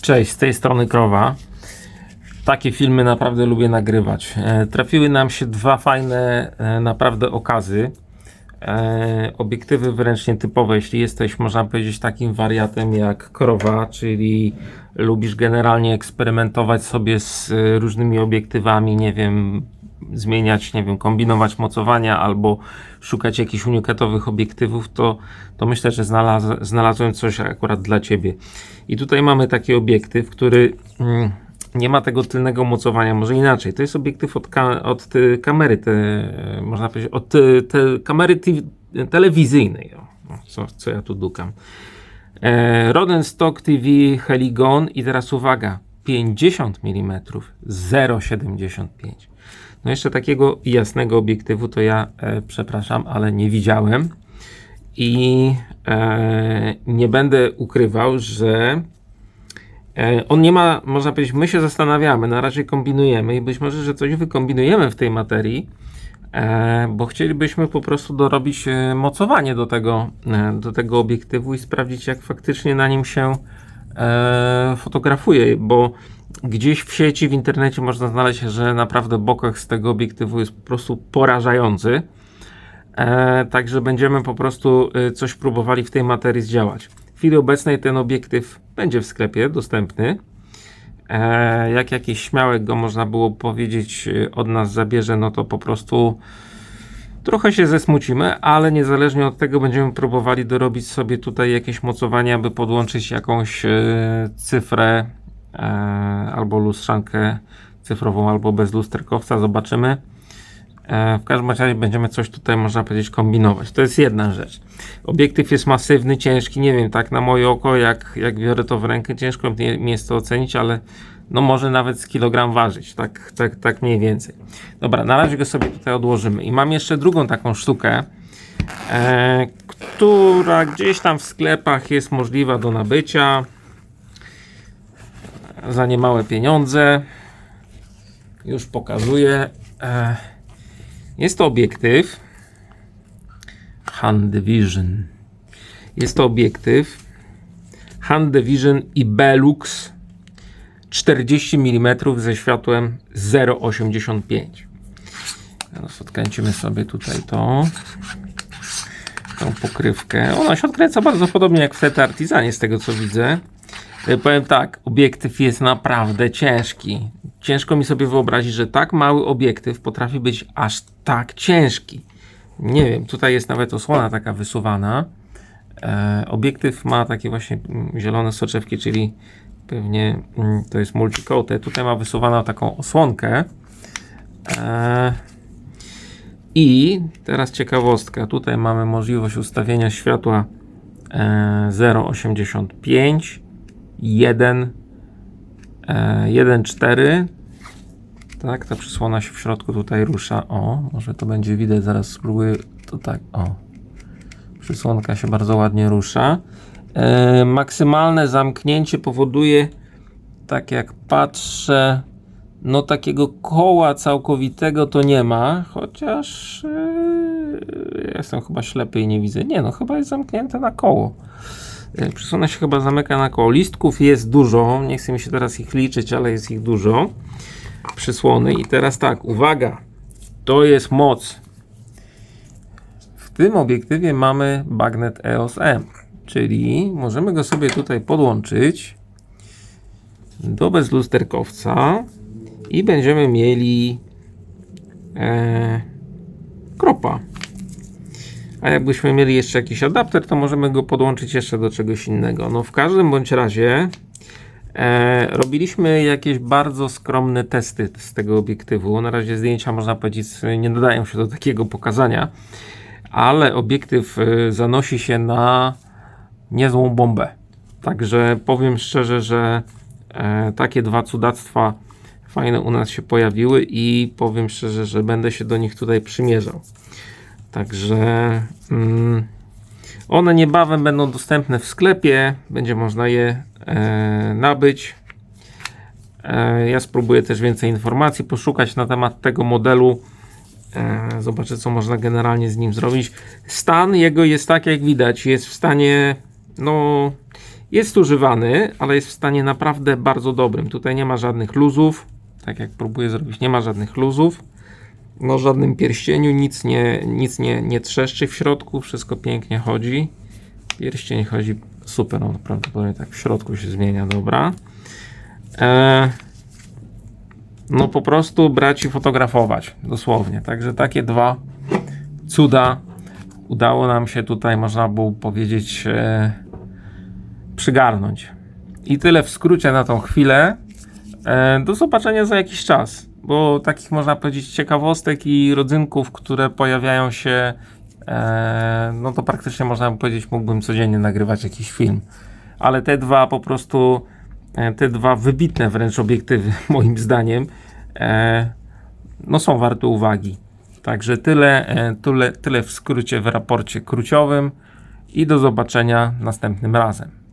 Cześć, z tej strony Krowa. Takie filmy naprawdę lubię nagrywać. E, trafiły nam się dwa fajne e, naprawdę okazy. E, obiektywy wręcz nietypowe, jeśli jesteś, można powiedzieć, takim wariatem jak Krowa, czyli lubisz generalnie eksperymentować sobie z różnymi obiektywami, nie wiem, zmieniać, nie wiem, kombinować mocowania albo szukać jakichś unikatowych obiektywów, to, to myślę, że znalaz, znalazłem coś akurat dla Ciebie. I tutaj mamy taki obiektyw, który mm, nie ma tego tylnego mocowania, może inaczej. To jest obiektyw od, ka od kamery, te, można powiedzieć, od te, kamery telewizyjnej. Co, co ja tu dukam. E, Roden Stock TV Heligon i teraz uwaga, 50 mm 0,75. No jeszcze takiego jasnego obiektywu to ja, e, przepraszam, ale nie widziałem i e, nie będę ukrywał, że e, on nie ma, można powiedzieć, my się zastanawiamy, na razie kombinujemy i być może, że coś wykombinujemy w tej materii, e, bo chcielibyśmy po prostu dorobić e, mocowanie do tego, e, do tego obiektywu i sprawdzić, jak faktycznie na nim się e, fotografuje, bo gdzieś w sieci, w internecie można znaleźć, że naprawdę bokach z tego obiektywu jest po prostu porażający. E, także będziemy po prostu e, coś próbowali w tej materii zdziałać. W chwili obecnej ten obiektyw będzie w sklepie dostępny. E, jak jakiś śmiałek go można było powiedzieć e, od nas zabierze, no to po prostu trochę się zesmucimy, ale niezależnie od tego będziemy próbowali dorobić sobie tutaj jakieś mocowanie, aby podłączyć jakąś e, cyfrę e, albo lustrzankę cyfrową, albo bez lusterkowca. Zobaczymy. E, w każdym razie będziemy coś tutaj, można powiedzieć, kombinować. To jest jedna rzecz. Obiektyw jest masywny, ciężki, nie wiem, tak na moje oko, jak, jak biorę to w rękę, ciężko mi jest to ocenić, ale no może nawet z kilogram ważyć, tak, tak, tak mniej więcej. Dobra, na razie go sobie tutaj odłożymy. I mam jeszcze drugą taką sztukę, e, która gdzieś tam w sklepach jest możliwa do nabycia za niemałe pieniądze. Już pokazuję. E, jest to obiektyw Handyvision. Jest to obiektyw Handyvision i Belux 40 mm ze światłem 0,85. Teraz odkręcimy sobie tutaj to tą pokrywkę. Ona się odkręca bardzo podobnie jak w TT Artisanie z tego co widzę. E, Powiem tak, obiektyw jest naprawdę ciężki. Ciężko mi sobie wyobrazić, że tak mały obiektyw potrafi być aż tak ciężki. Nie wiem, tutaj jest nawet osłona taka wysuwana. E, obiektyw ma takie właśnie mm, zielone soczewki, czyli pewnie mm, to jest multicoated. Tutaj ma wysuwaną taką osłonkę. E, I teraz ciekawostka. Tutaj mamy możliwość ustawienia światła e, 0,85 1 e, 1,4 tak, ta przysłona się w środku tutaj rusza. O, może to będzie widać, zaraz spróbuję to tak, o. Przysłonka się bardzo ładnie rusza. E, maksymalne zamknięcie powoduje, tak jak patrzę, no takiego koła całkowitego to nie ma, chociaż e, jestem chyba ślepy i nie widzę. Nie, no chyba jest zamknięte na koło. E, Przysłona się chyba zamyka na koło. Listków jest dużo, nie chcę mi się teraz ich liczyć, ale jest ich dużo. Przysłony i teraz tak, uwaga, to jest moc. W tym obiektywie mamy bagnet EOS M, czyli możemy go sobie tutaj podłączyć do bezlusterkowca i będziemy mieli e, kropa. A jakbyśmy mieli jeszcze jakiś adapter, to możemy go podłączyć jeszcze do czegoś innego. No w każdym bądź razie e, robiliśmy jakieś bardzo skromne testy z tego obiektywu. Na razie zdjęcia można powiedzieć nie nadają się do takiego pokazania, ale obiektyw e, zanosi się na niezłą bombę. Także powiem szczerze, że e, takie dwa cudactwa fajne u nas się pojawiły i powiem szczerze, że będę się do nich tutaj przymierzał. Także mm, one niebawem będą dostępne w sklepie, będzie można je e, nabyć. E, ja spróbuję też więcej informacji poszukać na temat tego modelu. E, zobaczę, co można generalnie z nim zrobić. Stan jego jest tak, jak widać, jest w stanie, no, Jest używany, ale jest w stanie naprawdę bardzo dobrym. Tutaj nie ma żadnych luzów. Tak jak próbuję zrobić, nie ma żadnych luzów. No, żadnym pierścieniu, nic nie, nic nie, nie trzeszczy w środku, wszystko pięknie chodzi. Pierścień chodzi super, on prawdopodobnie tak w środku się zmienia, dobra. E, no po prostu brać i fotografować, dosłownie. Także takie dwa cuda udało nam się tutaj, można było powiedzieć, e, przygarnąć. I tyle w skrócie na tą chwilę. E, do zobaczenia za jakiś czas, bo takich można powiedzieć ciekawostek i rodzynków, które pojawiają się, e, no to praktycznie można by powiedzieć, mógłbym codziennie nagrywać jakiś film. Ale te dwa po prostu, e, te dwa wybitne wręcz obiektywy, moim zdaniem, no są warte uwagi. Także tyle, tyle, tyle w skrócie w raporcie króciowym i do zobaczenia następnym razem.